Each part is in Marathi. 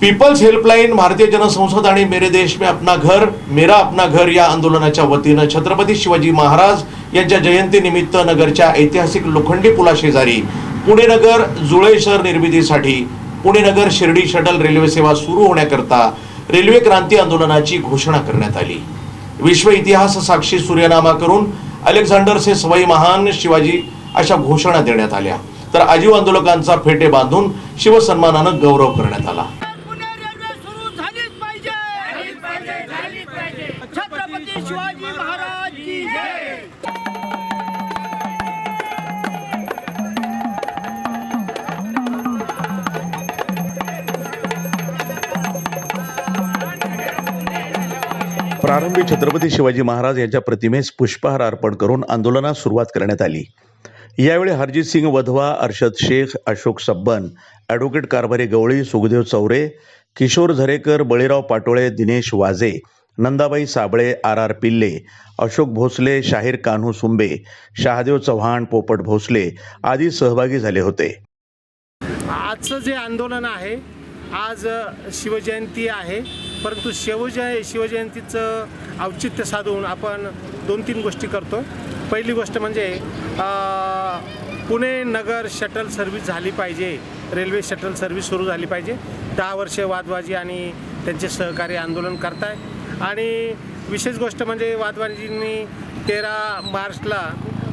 पीपल्स हेल्पलाईन भारतीय जनसंसद आणि मेरे देश में अपना घर मेरा अपना घर या आंदोलनाच्या वतीनं छत्रपती शिवाजी महाराज यांच्या जयंतीनिमित्त नगरच्या ऐतिहासिक लोखंडी पुलाशेजारी पुणे नगर जुळे शहर निर्मितीसाठी पुणे नगर शिर्डी शटल रेल्वे सेवा सुरू होण्याकरता रेल्वे क्रांती आंदोलनाची घोषणा करण्यात आली. विश्व इतिहास साक्षी सूर्यनामा करून अलेक्झांडर से सवाई महान शिवाजी अशा घोषणा देण्यात आल्या. तर आजीव आंदोलकांचा फेटे बांधून शिवसन्मानानं गौरव करण्यात आला. प्रारंभी छत्रपती शिवाजी महाराज यांच्या प्रतिमेस पुष्पहार अर्पण करून आंदोलनास सुरुवात करण्यात आली. यावेळी Harjit Singh Wadhwa Arshad Shaikh Ashok Sabban advocate Karbhari Gawali Sukhdev Chaure Kishor Zarekar बळीराव Patole Dinesh Waje Nandabai Sable R R पिल्ले अशोक भोसले शाहीर कान्हू सुंबे शहादेव चव्हाण पोपट भोसले आदी सहभागी झाले होते. आजचं जे आंदोलन आहे आज शिवजयंती आहे परंतु शिवजय शिवजयंतीचं औचित्य साधून आपण दोन तीन गोष्टी करतो. पहिली गोष्ट म्हणजे पुणे नगर शटल सर्व्हिस झाली पाहिजे. रेल्वे शटल सर्व्हिस सुरू झाली पाहिजे. दहा वर्षे वादवाजी आणि त्यांचे सहकारी आंदोलन करताय. आणि विशेष गोष्ट म्हणजे वादवाजींनी तेरा मार्चला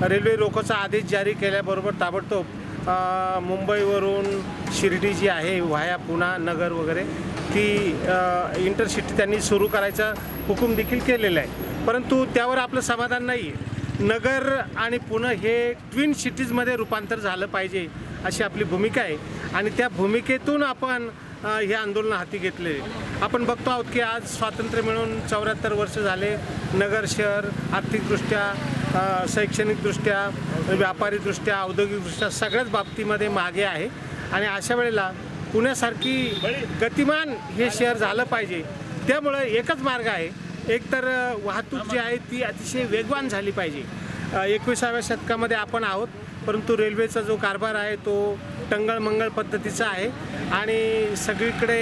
रेल्वे रोखोचा आदेश जारी केल्याबरोबर ताबडतोब मुंबईवरून शिर्डी जी आहे व्हाया पुणा नगर वगैरे ती इंटरसिटी त्यांनी सुरू करायचा हुकूम देखील केलेला आहे. परंतु त्यावर आपलं समाधान नाही आहे नगर आणि पुणे हे ट्विन सिटीजमध्ये रूपांतर झालं पाहिजे अशी आपली भूमिका आहे. आणि त्या भूमिकेतून आपण हे आंदोलन हाती घेतले. आपण बघतो आहोत की आज स्वातंत्र्य मिळून चौऱ्याहत्तर वर्ष झाले. नगर शहर आर्थिकदृष्ट्या शैक्षणिकदृष्ट्या व्यापारीदृष्ट्या औद्योगिकदृष्ट्या सगळ्याच बाबतीमध्ये मागे आहे. आणि अशा वेळेला पुण्यासारखी गतिमान हे शहर झालं पाहिजे. त्यामुळं एकच मार्ग आहे. एकतर वाहतूक जी आहे ती अतिशय वेगवान झाली पाहिजे. एकविसाव्या शतकामध्ये आपण आहोत परंतु रेल्वेचा जो कारभार आहे तो टंगळमंगळ पद्धतीचा आहे आणि सगळीकडे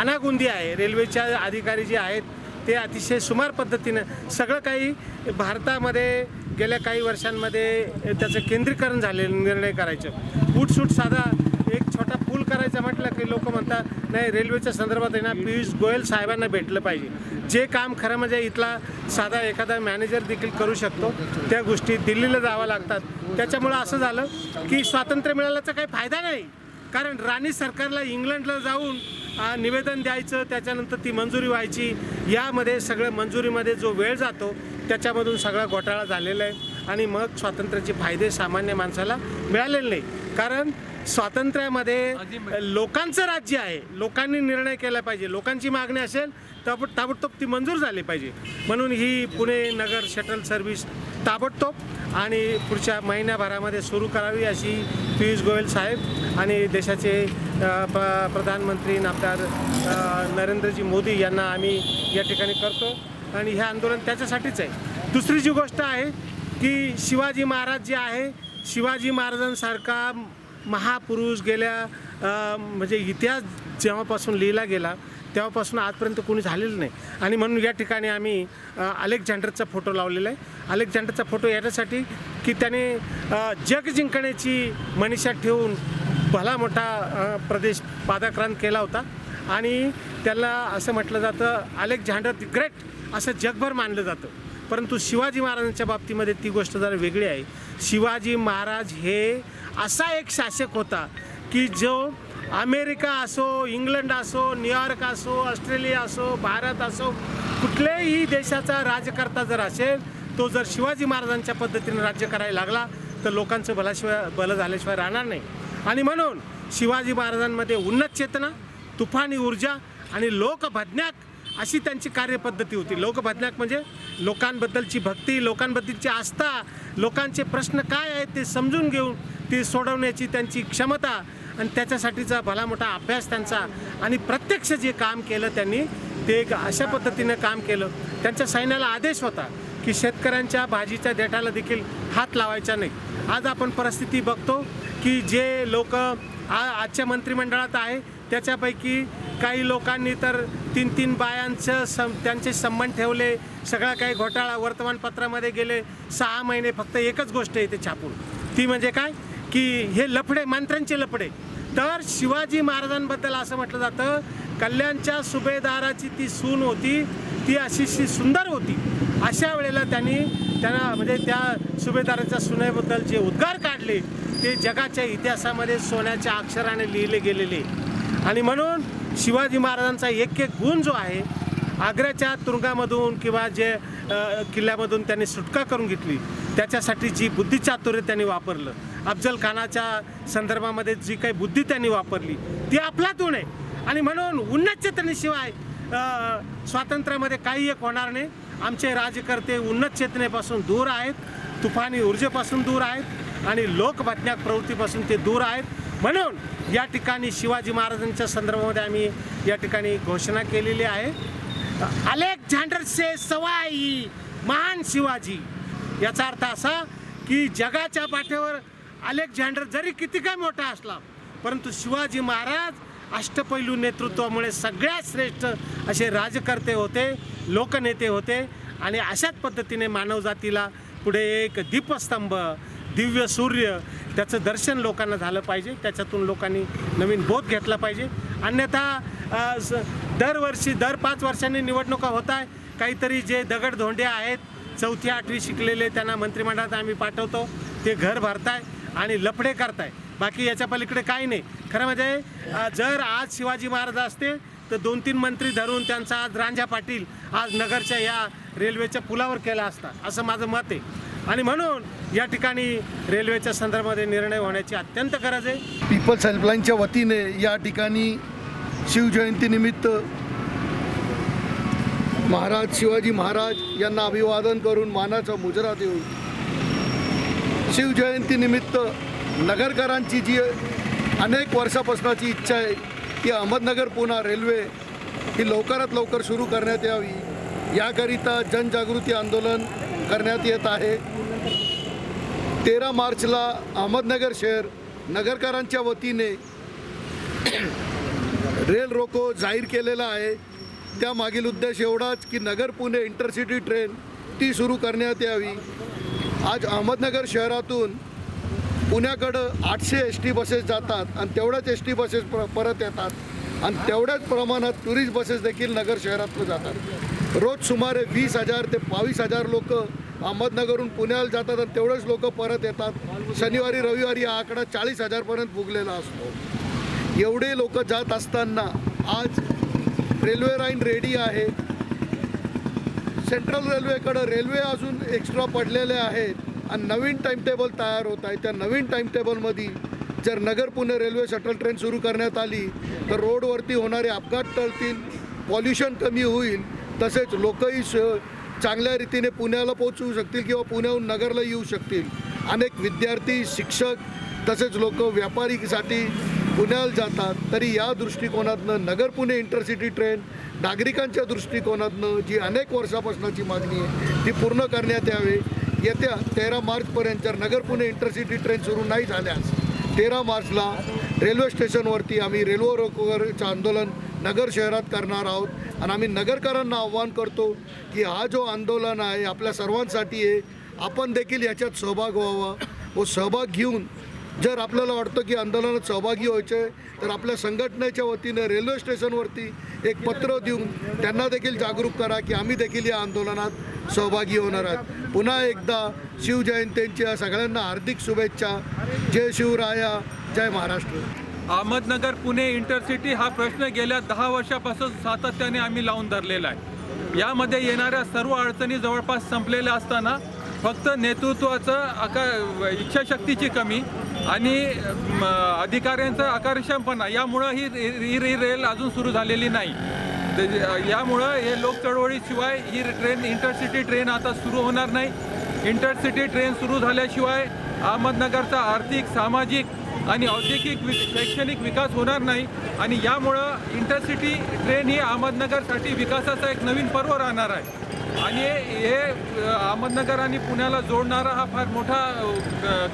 अनागुंदी आहे. रेल्वेच्या अधिकारी जे आहेत ते अतिशय सुमार पद्धतीनं सगळं काही भारतामध्ये गेल्या काही वर्षांमध्ये त्याचं केंद्रीकरण झालेलं निर्णय करायचं. उठसूट साधा एक छोटा करायचं म्हटलं की लोक म्हणतात नाही रेल्वेच्या संदर्भात आहे ना पियुष गोयल साहेबांना भेटलं पाहिजे. जे काम खरं म्हणजे इथला साधा एखादा मॅनेजर देखील करू शकतो त्या गोष्टी दिल्लीला जावं लागतात. त्याच्यामुळं असं झालं की स्वातंत्र्य मिळाल्याचा काही फायदा नाही. कारण राणी सरकारला इंग्लंडला जाऊन निवेदन द्यायचं त्याच्यानंतर ती मंजुरी व्हायची यामध्ये सगळं मंजुरीमध्ये जो वेळ जातो त्याच्यामधून सगळा घोटाळा झालेला आहे. आणि मग स्वातंत्र्याचे फायदे सामान्य माणसाला मिळालेले नाही. कारण स्वातंत्र्यामध्ये लोकांचं राज्य आहे. लोकांनी निर्णय केला पाहिजे. लोकांची मागणी असेल ताबड ताबडतोब ती मंजूर झाली पाहिजे. म्हणून ही पुणे नगर शटल सर्व्हिस ताबडतोब आणि पुढच्या महिन्याभरामध्ये सुरू करावी अशी पियुष गोयल साहेब आणि देशाचे प प्रधानमंत्री नामदार नरेंद्रजी मोदी यांना आम्ही या ठिकाणी करतो. आणि हे आंदोलन त्याच्यासाठीच आहे. दुसरी जी गोष्ट आहे की शिवाजी महाराज जे आहे शिवाजी महाराजांसारखा महापुरुष गेल्या म्हणजे इतिहास जेव्हापासून लिहिला गेला तेव्हापासून आजपर्यंत कोणी झालेलं नाही. आणि म्हणून या ठिकाणी आम्ही अलेक्झांडरचा फोटो लावलेला आहे. अलेक्झांडरचा फोटो याच्यासाठी की त्याने जग जिंकण्याची मनीषा ठेवून भला मोठा प्रदेश पादाक्रांत केला होता. आणि त्याला असं म्हटलं जातं अलेक्झांडर द ग्रेट असं जगभर मानलं जातं. परंतु शिवाजी महाराजांच्या बाबतीमध्ये ती गोष्ट जरा वेगळी आहे. शिवाजी महाराज हे असा एक शासक होता की जो अमेरिका असो इंग्लंड असो न्यूयॉर्क असो ऑस्ट्रेलिया असो भारत असो कुठल्याही देशाचा राज्यकर्ता जर असेल तो जर शिवाजी महाराजांच्या पद्धतीने राज्य करायला लागला तर लोकांचं भलाशिवाय भलं झाल्याशिवाय राहणार नाही. आणि म्हणून शिवाजी महाराजांमध्ये उन्नत चेतना तुफानी ऊर्जा आणि लोकभज्ञात अशी त्यांची कार्यपद्धती होती. लोकभज्ञाक म्हणजे लोकांबद्दलची भक्ती लोकांबद्दलची आस्था लोकांचे प्रश्न काय आहेत ते समजून घेऊन ती सोडवण्याची त्यांची क्षमता आणि त्याच्यासाठीचा भला मोठा अभ्यास त्यांचा आणि प्रत्यक्ष जे काम केलं त्यांनी ते एक अशा पद्धतीनं काम केलं. त्यांच्या सैन्याला आदेश होता की शेतकऱ्यांच्या भाजीच्या देठाला देखील हात लावायचा नाही. आज आपण परिस्थिती बघतो की जे लोक आजच्या मंत्रिमंडळात आहे त्याच्यापैकी काही लोकांनी तर तीन तीन बायांचं सं त्यांचे संबंध ठेवले सगळा काही घोटाळा वर्तमानपत्रामध्ये गेले सहा महिने फक्त एकच गोष्ट येते छापून. ती म्हणजे काय? की हे लफडे मंत्र्यांचे लफडे. तर शिवाजी महाराजांबद्दल असं म्हटलं जातं कल्याणच्या सुभेदाराची ती सून होती ती अशी सुंदर होती. अशा वेळेला त्यांनी त्यांना म्हणजे त्या सुभेदाराच्या सुनेबद्दल जे उद्गार काढले ते जगाच्या इतिहासामध्ये सोन्याच्या अक्षराने लिहिले गेलेले. आणि म्हणून शिवाजी महाराजांचा एक एक गुण जो आहे आग्र्याच्या तुरुंगामधून किंवा जे किल्ल्यामधून त्यांनी सुटका करून घेतली त्याच्यासाठी जी बुद्धिचातुर्य त्यांनी वापरलं अफजल खानाच्या संदर्भामध्ये जी काही बुद्धी त्यांनी वापरली ती आपला गुण आहे. आणि म्हणून उन्नत चेतनेशिवाय स्वातंत्र्यामध्ये काही एक होणार नाही. आमचे राजकर्ते उन्नत चेतनेपासून दूर आहेत तुफानी ऊर्जेपासून दूर आहेत आणि लोकबातम्या प्रवृत्तीपासून ते दूर आहेत. म्हणून या ठिकाणी शिवाजी महाराजांच्या संदर्भामध्ये आम्ही या ठिकाणी घोषणा केलेली आहे. अलेक्झांडरचे सवाई महान शिवाजी. याचा अर्थ असा की जगाच्या पाठीवर अलेक्झांडर जरी किती काय मोठा असला परंतु शिवाजी महाराज अष्टपैलू नेतृत्वामुळे सगळ्यात श्रेष्ठ असे राजकर्ते होते लोकनेते होते आणि अशाच पद्धतीने मानवजातीला पुढे एक दीपस्तंभ दिव्य सूर्य त्याचं दर्शन लोकांना झालं पाहिजे त्याच्यातून लोकांनी नवीन बोध घेतला पाहिजे. अन्यथा स- दरवर्षी दर पाच वर्षांनी निवडणुका होत आहे काहीतरी जे दगडधोंडे आहेत चौथी आठवी शिकलेले त्यांना मंत्रिमंडळात आम्ही पाठवतो. ते घर भरताय आणि लफडे करताय. बाकी याच्या पलीकडे काही नाही. खरं म्हणजे जर आज शिवाजी महाराज असते तर दोन तीन मंत्री धरून त्यांचा आज रांजा पाटील आज नगरच्या या रेल्वेच्या पुलावर केला असता. असं माझं मत आहे. आणि म्हणून या ठिकाणी रेल्वेच्या संदर्भामध्ये निर्णय होण्याची अत्यंत गरज आहे. पीपल्स हेल्पलाईनच्या वतीने या ठिकाणी शिवजयंतीनिमित्त महाराज शिवाजी महाराज यांना अभिवादन करून मानाचा मुजरा देऊन शिवजयंतीनिमित्त नगरकरांची जी अनेक वर्षापासूनची इच्छा आहे की अहमदनगर पुणा रेल्वे ही लवकरात लवकर सुरू करण्यात यावी. याकरिता जनजागृती आंदोलन करण्यात येत आहे. तेरा मार्चला अहमदनगर शहर नगरकरांच्या वतीने रेल रोको जाहीर केलेला आहे. त्यामागील उद्देश एवढाच की नगर पुणे इंटरसिटी ट्रेन ती सुरू करण्यात यावी. आज अहमदनगर शहरातून पुण्याकडं आठशे एस टी बसेस जातात आणि तेवढ्याच एस टी बसेस पर परत येतात. आणि तेवढ्याच प्रमाणात टुरिस्ट बसेस देखील नगर शहरातून जातात. रोज सुमारे वीस हजार ते बावीस हजार लोक अहमदनगरहून पुण्याला जातात आणि तेवढेच लोक परत येतात. शनिवारी रविवारी हा आकडा चाळीस हजारपर्यंत फुगलेला असतो. एवढे लोक जात असताना आज रेल्वे लाईन रेडी आहे. सेंट्रल रेल्वेकडं रेल्वे अजून एक्स्ट्रा पडलेले आहेत आणि नवीन टाईमटेबल तयार होत आहे. त्या नवीन टाईमटेबलमध्ये जर Nagar Pune railway shuttle train सुरू करण्यात आली तर रोडवरती होणारे अपघात टळतील पॉल्युशन कमी होईल तसेच लोकही श चांगल्या रीतीने पुण्याला पोहोचू शकतील किंवा पुण्याहून नगरला येऊ शकतील. अनेक विद्यार्थी शिक्षक तसेच लोक व्यापारीसाठी पुण्याला जातात. तरी या दृष्टिकोनातनं नगर पुणे इंटरसिटी ट्रेन नागरिकांच्या दृष्टिकोनातनं जी अनेक वर्षापासूनची मागणी आहे ती पूर्ण करण्यात यावे. येत्या तेरा मार्चपर्यंत जर नगर पुणे इंटरसिटी ट्रेन सुरू नाही झाल्यास तेरा मार्चला रेल्वे स्टेशनवरती आम्ही रेल्वे रोकोवरचं आंदोलन नगर शहरात करणार आहोत. आणि आम्ही नगरकरांना आव्हान करतो की हा जो आंदोलन आहे आपल्या सर्वांसाठी आहे आपण देखील याच्यात सहभाग व्हावा. व सहभाग घेऊन जर आपल्याला वाटतं की आंदोलनात सहभागी व्हायचे तर आपल्या संघटनेच्या वतीने रेल्वे स्टेशनवरती एक पत्र देऊन त्यांना देखील जागरूक करा की आम्ही देखील या आंदोलनात सहभागी होणार आहोत. पुन्हा एकदा शिवजयंतींच्या सगळ्यांना हार्दिक शुभेच्छा. जय शिवराया जय महाराष्ट्र. अहमदनगर पुणे इंटरसिटी हा प्रश्न गेल्या दहा वर्षापासून सातत्याने आम्ही लावून धरलेला आहे. यामध्ये येणाऱ्या सर्व अडचणी जवळपास संपलेल्या असताना फक्त नेतृत्वाचं आका इच्छाशक्तीची कमी आणि म, अधिकाऱ्यांचं आकर्षणपणा यामुळं ही ही ही रेल अजून सुरू झालेली नाही. यामुळं हे लोक चळवळीशिवाय ही ट्रेन इंटरसिटी ट्रेन आता सुरू होणार नाही. इंटरसिटी ट्रेन सुरू झाल्याशिवाय अहमदनगरचा आर्थिक सामाजिक आणि औद्योगिक वि शैक्षणिक विकास होणार नाही आणि यामुळं इंटरसिटी ट्रेन ही अहमदनगरसाठी विकासाचा एक नवीन पर्व राहणार आहे. आणि हे अहमदनगर आणि पुण्याला जोडणारा हा फार मोठा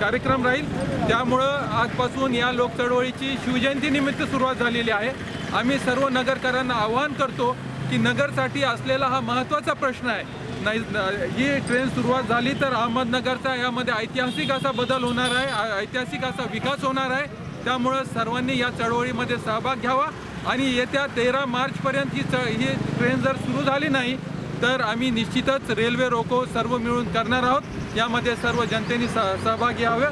कार्यक्रम राहील. त्यामुळं आजपासून या लोक चळवळीची शिवजयंतीनिमित्त सुरुवात झालेली आहे. आम्ही सर्व नगरकरांना आवाहन करतो की नगरसाठी असलेला हा महत्त्वाचा प्रश्न आहे. नाही ही ट्रेन सुरुवात झाली तर अहमदनगरचा यामध्ये ऐतिहासिक असा बदल होणार आहे ऐतिहासिक असा विकास होणार आहे. त्यामुळं सर्वांनी या चळवळीमध्ये सहभाग घ्यावा आणि येत्या तेरा मार्चपर्यंत ही च ही ट्रेन जर सुरू झाली नाही तर आम्ही निश्चितच रेल्वे रोको सर्व मिळून करणार आहोत. यामध्ये सर्व जनतेने स सहभागी यावे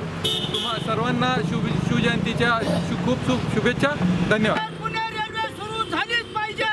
तुम्हा सर्वांना शुभ शिवजयंतीच्या शु खूप खूप शुभेच्छा. धन्यवाद पुणे रेल्वे सुरू झालीच पाहिजे